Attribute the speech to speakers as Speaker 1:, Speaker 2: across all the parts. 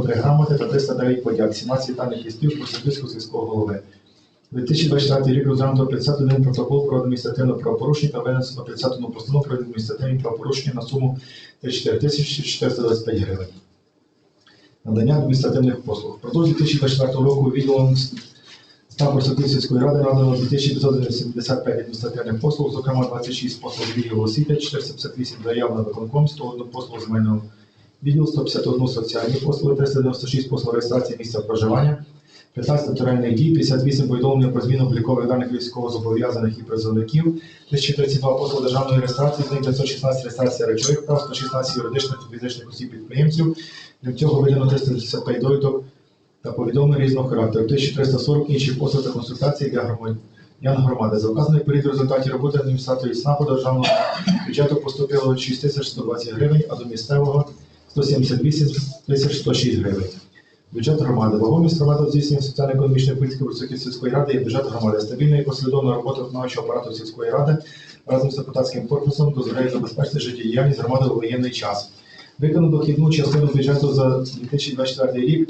Speaker 1: три грамоти та 309 подяк, 17 вітальних листів Костянтинського сільського голови. 2024 рік розглянуто 51 протокол про адміністративне правопорушення та винесено 51 постанову про адміністративні правопорушення на суму 34 тисячі 425 гривень. Надання адміністративних послуг. Впродовж 2024 року відділом Ставр сільської ради надано 2575 адміністративних послуг, зокрема 26 послуг відділу освіти, 458 заяв на виконком, 101 послуг земельного відділу, 151 соціальні послуги, 396 послуг реєстрації місця проживання, 15 нотаріальних дій, 58 повідомлення про зміну облікових даних військовозобов'язаних і призовників, 1032 послуги державної реєстрації, з них 916 реєстрація речових прав, 116 юридичних та фізичних осіб підприємців. Крім цього видано 375 довідок та повідомлень різного характеру, 1340 інших послуг та консультацій для громадян громади. За вказаний період в результаті роботи адміністраторів СНАПу державного бюджету поступило 6120 гривень, а до місцевого 178 тисяч 106 гривень. Бюджет громади. Вагомість громади здійснення соціально-економічної політики Високої сільської ради є бюджет громади. Стабільна і послідовна робота виконавчого апарату сільської ради разом з депутатським корпусом дозволяє забезпечити життєдіяльність громади у воєнний час. Виконано дохідну частину бюджету за 2024 рік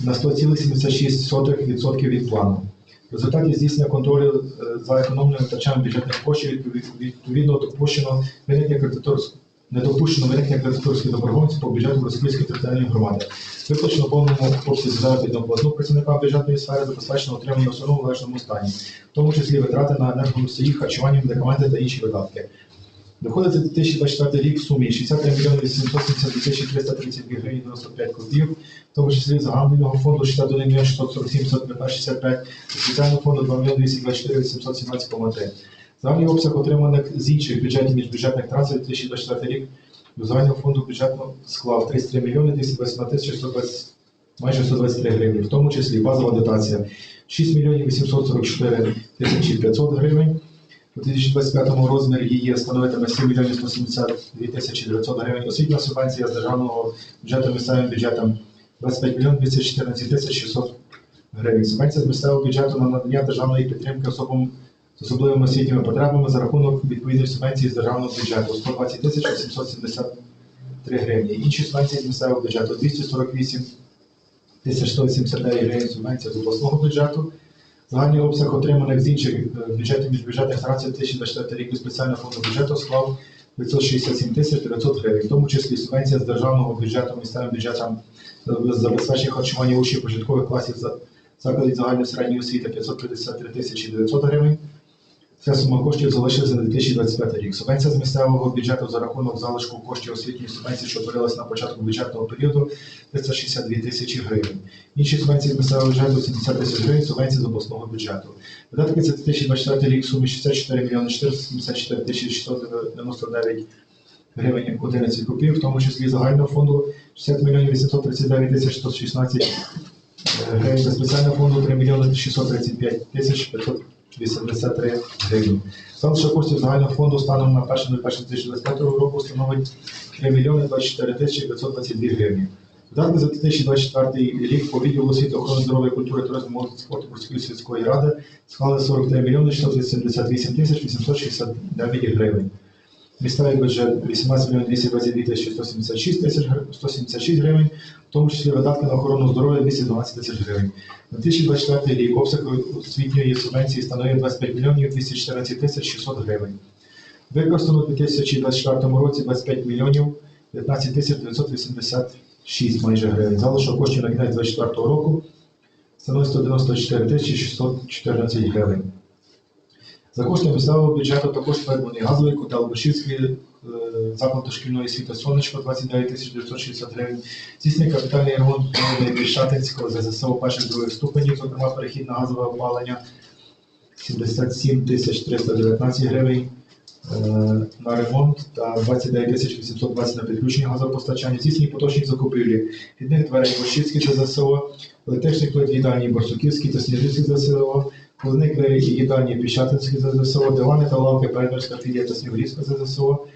Speaker 1: на 100,76% від плану. В результаті здійснення контролю е, за економним витрачанням бюджетних коштів відповідно допущено виникнення кредиторського не допущено виникнення кредиторської добровольців по бюджету Роскільської територіальної громади. Виплачено в повному обсязі заробітну платну працівникам бюджетної сфери забезпечено отримання особливо в належному стані, в тому числі витрати на енергоносії, харчування, медикаменти та інші видатки. Доходи за 2024 рік в сумі 63 мільйони 870 тисячі 332 гривень 95 копійок, в тому числі загального фонду 61 мільйон 647 65, спеціального фонду 2 мільйони 224 817,3. Загальний обсяг отриманих з інших бюджетів міжбюджетних трансфертів 2024 рік до загального фонду бюджету склав 33 мільйони 221 тисячі 120, майже 123 гривні, в тому числі базова дотація 6 мільйонів 844 тисячі 500 гривень. У 2025 розмір її становитиме 7 мільйонів 172 тисячі 900 гривень. Освітня субвенція з державного бюджету місцевим бюджетом 25 мільйонів 214 тисяч 600 гривень. Субвенція з місцевого бюджету на надання державної підтримки особам особливими освітніми потребами за рахунок відповідної субвенції з державного бюджету 120 тисяч 773 гривні. Інші субвенції з місцевого бюджету 248 тисяч 189 гривень субвенція з обласного бюджету. Загальний обсяг отриманих з інших е, бюджетів міжбюджетних трансфертів 2024 рік до спеціального фонду бюджету склав 567 тисяч 900 гривень, в тому числі субвенція з державного бюджету місцевим бюджетам забезпечення харчування учнів початкових класів за закладів загальної середньої освіти 553 тисячі 900 гривень. Ця сума коштів залишилася на 2025 рік. Субвенція з місцевого бюджету за рахунок залишку коштів освітньої субвенції, що утворилась на початку бюджетного періоду, 362 тисячі гривень. Інші субвенції з місцевого бюджету 70 тисяч гривень, субвенції з обласного бюджету. Видатки за 2024 рік сумі 64 мільйони 474 тисячі 699 гривень 11 копійок, в тому числі загального фонду 60 мільйонів 839 тисяч 116 гривень, та спеціального фонду 3 мільйони 635 тисяч 583 гривень. що коштів загального фонду станом на 1.01.2025 року становить 3 мільйони 24 тисячі 522 гривні. Видатки за 2024 рік по відділу освіти, охорони здоров'я, культури, туризму, спорту Бурської сільської ради склали 43 мільйони 678 тисяч 869 гривень. Місцевий бюджет 18 мільйонів 222 тисячі 176 тисяч 176 гривень, в тому числі видатки на охорону здоров'я 212 тисяч гривень. На 2024 рік обсяг освітньої субвенції становив 25 мільйонів 214 тисяч 600 гривень. Використано у 2024 році 25 мільйонів 19 тисяч 986 майже гривень. Залишок коштів на кінець 2024 року становить 194 тисячі 614 гривень. За кошти місцевого бюджету також придбаний газовий котел Борщівський е, заклад дошкільної освіти Сонечко 29 тисяч 960 гривень. Здійснює капітальний ремонт Шатинського ЗСО перших других ступенів, зокрема перехід на газове опалення 77 тисяч 319 гривень е, на ремонт та 29 тисяч 820 на підключення газопостачання. Здійснює поточні закупівлі підних дверей Борщівський ЗСО, електричних плит їдальні Борсуківський та Сніжинський ЗСО, Виникли і їдальні Піщатинські ЗСО, дивани та лавки Передмірська філія та Снігурівська ЗСО,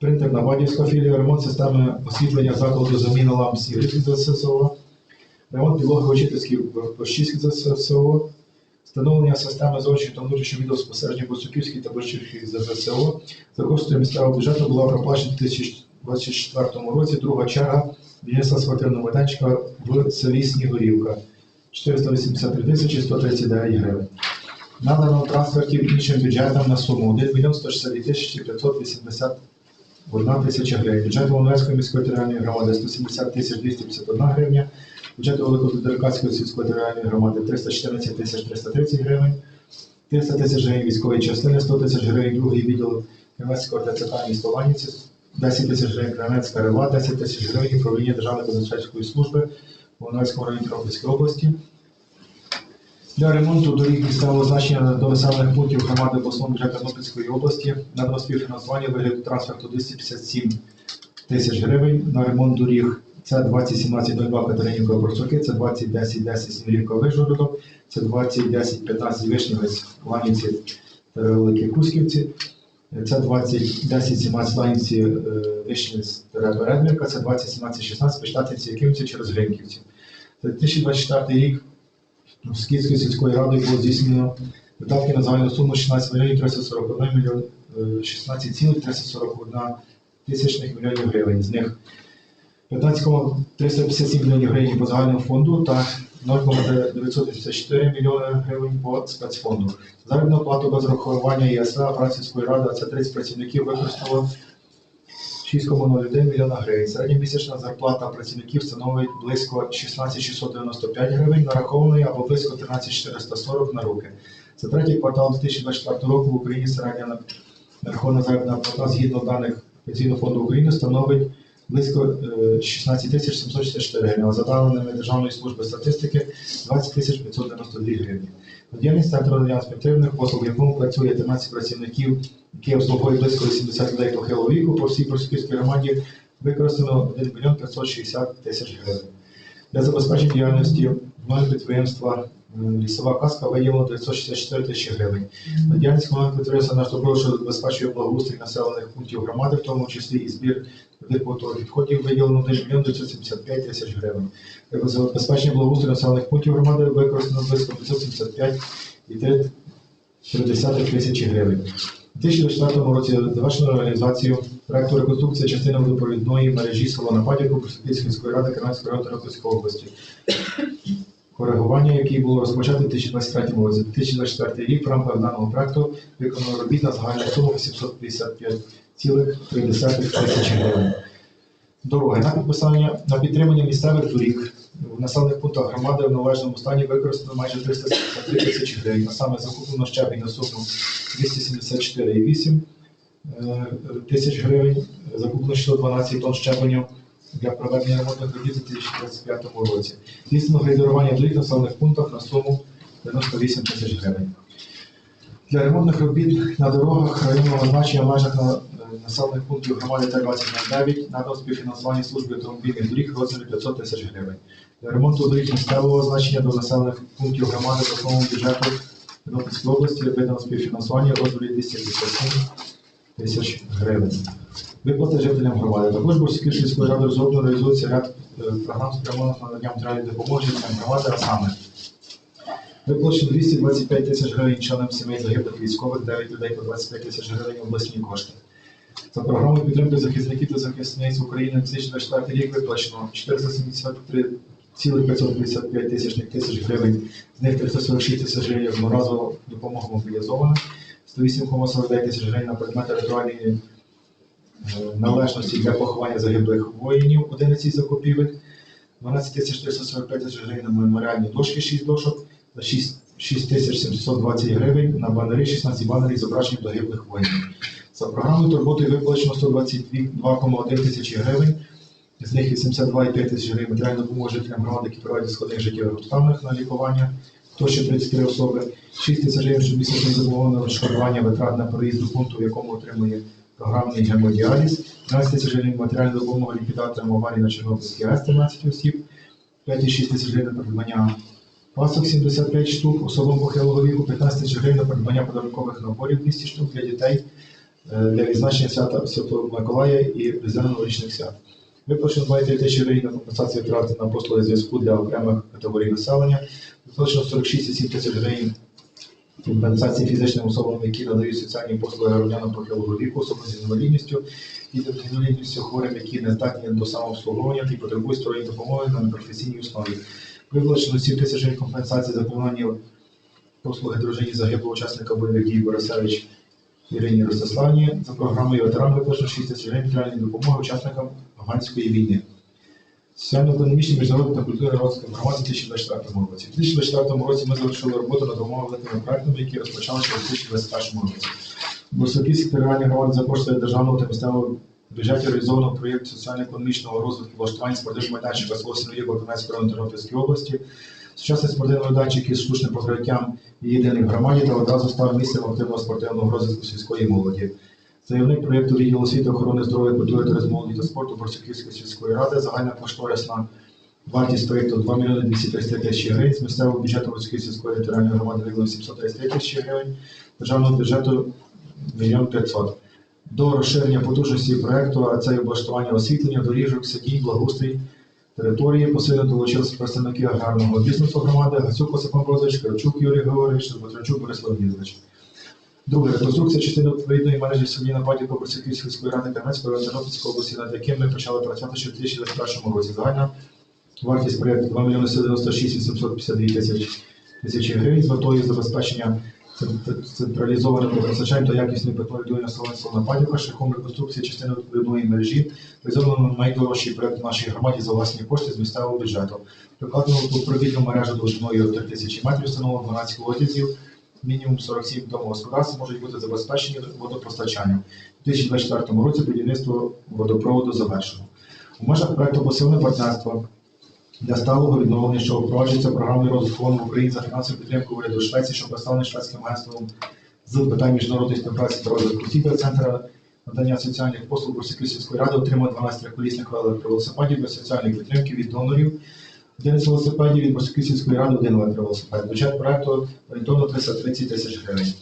Speaker 1: принтер Навадівська філія, ремонт системи освітлення закладу заміна ламп Снігурівських ЗСО, ремонт підлоги учительських Борщівських ЗСО, встановлення системи зовнішнього та внутрішнього відеоспосередньо Борсуківській та Борщівських ЗСО. За коштами місцевого бюджету була проплачена у 2024 році друга черга будівництва спортивного майданчика в селі Снігурівка 483 тисячі 139 гривень. Надано трансфертів іншим бюджетам на суму 1 мільйон 162 тисячі 581 тисяча гривень. Бюджет Волновецької міської територіальної громади 170 тисяч 251 гривня. Бюджет Великодеркацької сільської територіальної громади 314 тисяч 330 гривень. 300 тисяч гривень військової частини, 100 тисяч гривень другий відділ Кремецького ТЦК місто Ланіці, 10 тисяч гривень Кремецька РЕВА, 10 тисяч гривень управління Державної казначейської служби в Волновецькому районі Тернопільської області. Для ремонту доріг місцевого значення до населених пунктів громади обласного бюджету Тернопільської області надано співфінансування вигляду трансферту 257 тисяч гривень на ремонт доріг. Це 2017-02 Катеринівка Борсуки, це 2010-10 Снігурівка Вижгородок, це 2010-15 Вишнівець Ланівці та Великі Кусківці, це 2010-17 Ланівці е, Вишнівець Передмірка, це 2017-16 Пештатівці Якимці через Гринківці. За 2024 рік з Київською сільською радою було здійснено видатки на загальну суму 16 мільйонів 341 мільйон е, 16,341 тисячних мільйонів гривень. З них 15,357 мільйонів гривень по загальному фонду та 0,954 мільйони гривень по спецфонду. Заробітну плату без врахування ЄСВ Французької ради, це 30 працівників використало 6,01 мільйона гривень. Середньомісячна зарплата працівників становить близько 16 695 гривень нарахованої або близько 13 440 на руки. За третій квартал 2024 року в Україні середня нарахована заробітна плата згідно даних Пенсійного фонду України становить близько е, 16 тисяч 764 гривень, а за даними Державної служби статистики 20 тисяч 592 гривні. Діяльність центру надання спортивних послуг, якому працює 13 працівників, які обслуговують близько 80 людей похилого віку по всій Просвітській громаді, використано 1 мільйон 560 тисяч гривень. Для забезпечення діяльності нового підприємства е, Лісова казка виділено 964 тисячі гривень. На діяльність комунального підприємства наш добро, що забезпечує благоустрій населених пунктів громади, в тому числі і збір побутових відходів, виділено 1 мільйон 975 тисяч гривень. Забезпечення благоустрою населених пунктів громади використано близько 575 і 3 тисячі гривень. У 2024 році завершено реалізацію проекту реконструкції частини водопровідної мережі села Нападівку Просвітської міської ради Канадської району Тернопільської області. Коригування, яке було розпочато у 2023 році. 2024 рік в рамках даного проекту виконано робіт на загальну суму 855,3 тисяч гривень. Дороги на підписання на підтримання місцевих доріг в населених пунктах громади в належному стані використано майже 373 тисячі гривень, а саме закуплено щебінь на суму 274,8 е, тисяч гривень, закуплено 612 тонн щебеню для проведення ремонтних робіт у 2025 році. Здійснено грейдерування доріг в населених пунктах на суму 98 тисяч гривень. Для ремонтних робіт на дорогах районного значення в на- населених пунктів громади Т-2009 надано співфінансування служби автомобільних доріг розмірі 500 тисяч гривень. Для ремонту доріг місцевого значення до населених пунктів громади в основному бюджету Тернопільської області видано співфінансування розмірі 257 тисяч гривень. Виплати жителям громади. Також Борської сільської ради розроблено реалізується ряд е, програм спрямованих на надання матеріальної допомоги жителям громади, а саме Виплачено 225 тисяч гривень членам сімей загиблих військових, 9 людей по 25 тисяч гривень обласні кошти. За програмою підтримки захисників та захисниць України 2024 рік виплачено 473,555 тисячних тисяч гривень, з них 346 тисяч гривень одноразово допомога мобілізована, 108,49 тисяч гривень на предмети ритуальної е, належності для поховання загиблих воїнів 11 закупівель, 12 тисяч 345 тисяч гривень на меморіальні дошки 6 дошок, за 6 6720 гривень на банери 16 банерів з зображенням загиблих воїнів. За програмою турботи виплачено 122,1 тисячі гривень, з них 82,5 тисяч гривень матеріальна допомога жителям громади, які проводять складних життєвих обставинах на лікування, то ще 33 особи, 6 тисяч гривень щомісячно допомога на розшкодування витрат на проїзд до пункту, в якому отримує програмний гемодіаліз, 12 тисяч гривень матеріальна допомога ліквідаторам аварії на Чорнобильській АЕС 13 осіб, 5,6 тисяч гривень на придбання Пасок 75 штук, особам похилого віку 15 тисяч гривень на придбання подарункових наборів 200 штук для дітей для відзначення свята Святого Миколая і різдвяно-новорічних свят. Виплачено 23 тисячі гривень на компенсацію втрат на послуги зв'язку для окремих категорій населення. Виплачено 46,7 тисяч гривень компенсації фізичним особам, які надають соціальні послуги громадянам похилого віку, особам з інвалідністю, дітям з інвалідністю, хворим, які не здатні до самообслуговування і потребують сторонньої допомоги на непрофесійній основі. Виплачено 7 тисяч гривень компенсації за виконання послуги дружині загиблого учасника бойових дій Борисевич Ірині Ростиславні. За програмою ветеран виплачено 6 тисяч матеріальної допомоги учасникам афганської війни. Соціально-економічний міжнародний та культурний розвиток громади у 2024 році. У 2024 році ми завершили роботу над двома великими проектами, які розпочалися у 2021 році. В Бурсаківській територіальній громаді за кошти державного та місцевого бюджетів реалізовано проєкт соціально-економічного розвитку влаштування спортивного майданчика з осені Бакунецької району Тернопільської області. Сучасний спортивний майданчик із штучним покриттям і єдиний в громаді та одразу став місцем активного спортивного розвитку сільської молоді. Заявник проєкту відділу освіти, охорони здоров'я, культури, туризму, молоді та спорту Борсуківської сільської ради. Загальна кошторисна вартість проєкту 2 мільйони 233 тисячі гривень. З місцевого бюджету Борсуківської сільської територіальної громади виділено 733 тисячі гривень. Державного бюджету 1 500 До розширення потужності проєкту, а це і облаштування освітлення, доріжок, садів, благоустрій, території. Посилено долучилися представники аграрного бізнесу громади, Гацюк Осип Амброзович, Кравчук Юрій Григорович, Батрачук Борис Леонідович. Друге, реконструкція частини відповідної мережі сім'ї нападів по сільської ради Кам'янської Тернопільської області, над яким ми почали працювати ще в 2021 році. Загальна вартість проєкту 2 мільйони 196 852 тисячі гривень з метою забезпечення централізованим постачанням та води населення села Нападівка шляхом реконструкції частини відповідної мережі, реалізовано найдорожчий проєкт в нашій громаді за власні кошти з місцевого бюджету. Прикладено тут провідну мережу довжиною 3 тисячі метрів, встановлено 12 колодязів, мінімум 47 домогосподарств можуть бути забезпечені водопостачанням. У 2024 році будівництво водопроводу завершено. У межах проекту посилене партнерство для сталого відновлення, що впроваджується програмою розвитку ООН в Україні за фінансову підтримку уряду Швеції, що представлений шведським агентством з питань міжнародної співпраці та розвитку Тібер, центр надання соціальних послуг Борсиківської сільської ради отримав 12 триколісних електровелосипедів без соціальної підтримки від донорів. 11 велосипедів від Борсиківської сільської ради один електровелосипед. Бюджет проекту орієнтовно 330 тисяч гривень.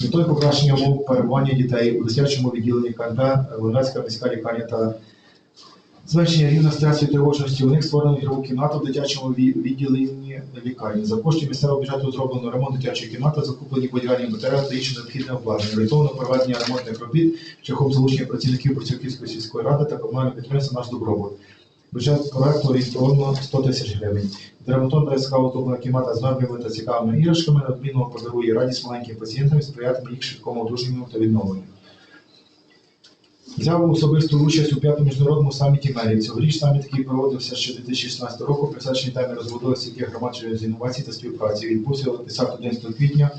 Speaker 1: Метою покращення умов перебування дітей у дитячому відділенні КНП, Луганська міська лікарня та зменшення рівня стресу і тривожності. У них створено ігрову кімнату в дитячому відділенні лікарні. За кошти місцевого бюджету зроблено ремонт дитячої кімнати, закуплені будівельні матеріали та інше необхідне обладнання. Орієнтовно проведення ремонтних робіт шляхом залучення працівників Борцівківської сільської ради та комунального підприємства «Наш добробут». Бюджет проекту орієнтовно 100 тисяч гривень. Ремонтовна яскраво оздоблена кімната з меблями та цікавими іграшками неодмінно подарує радість маленьким пацієнтам і сприятиме їх швидкому одужанню та відновленню. Взяв особисту участь у п'ятому міжнародному саміті мерів. Цьогоріч саміт, який проводився ще 2016 року, присвячений темі розбудови стільки громад через інновації та співпраці. Відбувся 10-11 квітня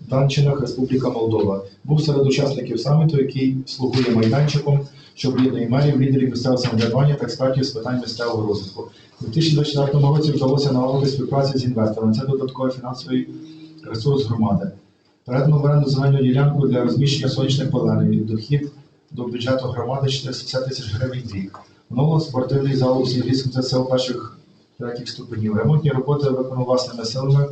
Speaker 1: в Данчинах, Республіка Молдова. Був серед учасників саміту, який слугує майданчиком, що об'єднує мерів, лідерів місцевого самоврядування та експертів з питань місцевого розвитку. У 2024 році вдалося налагодити співпрацю з інвесторами. Це додатковий фінансовий ресурс громади. Передано в оренду земельну ділянку для розміщення сонячних панелей. Дохід до бюджету громади 460 тисяч гривень в рік. Оновлено спортивний зал у Сільгійському ЗСО перших третіх ступенів. Ремонтні роботи виконано власними силами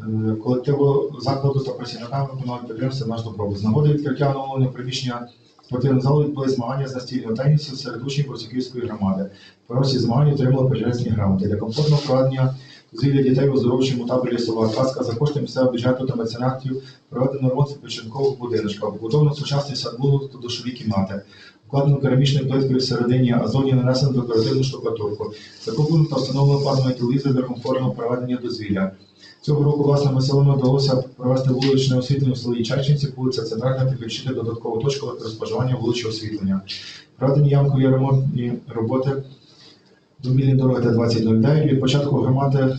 Speaker 1: е, колективу закладу та працівниками комунального підприємства «Наш добробут». З нагоди відкриття оновлення приміщення спортивного залу відбули змагання з настільного тенісу серед учнів Борсуківської громади. Перші змагання отримали почесні грамоти. Для комфортного проведення дозвілля дітей у оздоровчому таборі казка за кошти місцевого бюджету та меценатів проведено ремонт відпочинкових будиночків, побудовано сучасний садбулок та душові кімнати, укладено керамічною плиткою всередині, а зоні нанесено декоративну штукатурку. Закуплено та встановлено плановий телевізор для комфортного проведення дозвілля. Цього року власними силами вдалося провести вуличне освітлення в селі Чайчинці, вулиця Центральна, підключити додаткову точку електроспоживання вуличного освітлення. Проведені ямкові ремонтні роботи до мільні дороги Т-2009 від початку громади,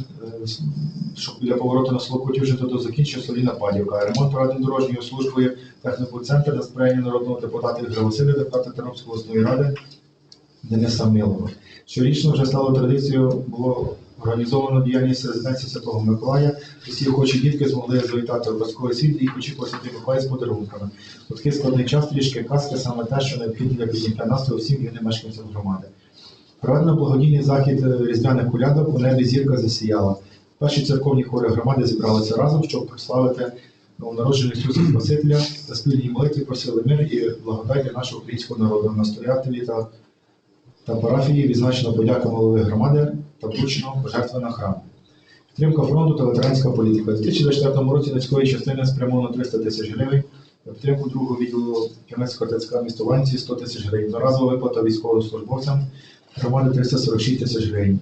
Speaker 1: щоб біля повороту на село Котівжин до закінчення селі Нападівка. Ремонт проведений дорожньою службою техніку-центр на сприяння народного депутата Ігоря Василя, депутата Тернопільської обласної ради Дениса Милова. Щорічно вже стало традицією, було організовано діяльність резиденції Святого Миколая. Усі охочі дітки змогли завітати в Басковий світ і їх очікував Святий Миколай з подарунками. У такий складний час трішки казки саме те, що необхідно для підняття настрою всім юним мешканцям громади. Проведено благодійний захід е, різдвяних колядок у небі зірка засіяла. Перші церковні хори громади зібралися разом, щоб прославити народження Ісуса Спасителя та спільній молитві просили мир і благодать нашого українського народу. Настоятелі та, та парафії відзначено подяка голови громади та вручено пожертви на храм. Підтримка фронту та ветеранська політика. У 2024 році на військовій частини спрямовано 300 тисяч гривень. Підтримку другого відділу Кремецького ТЦК місто Ванці 100 тисяч гривень. Наразова виплата військовослужбовцям громади 346 тисяч гривень.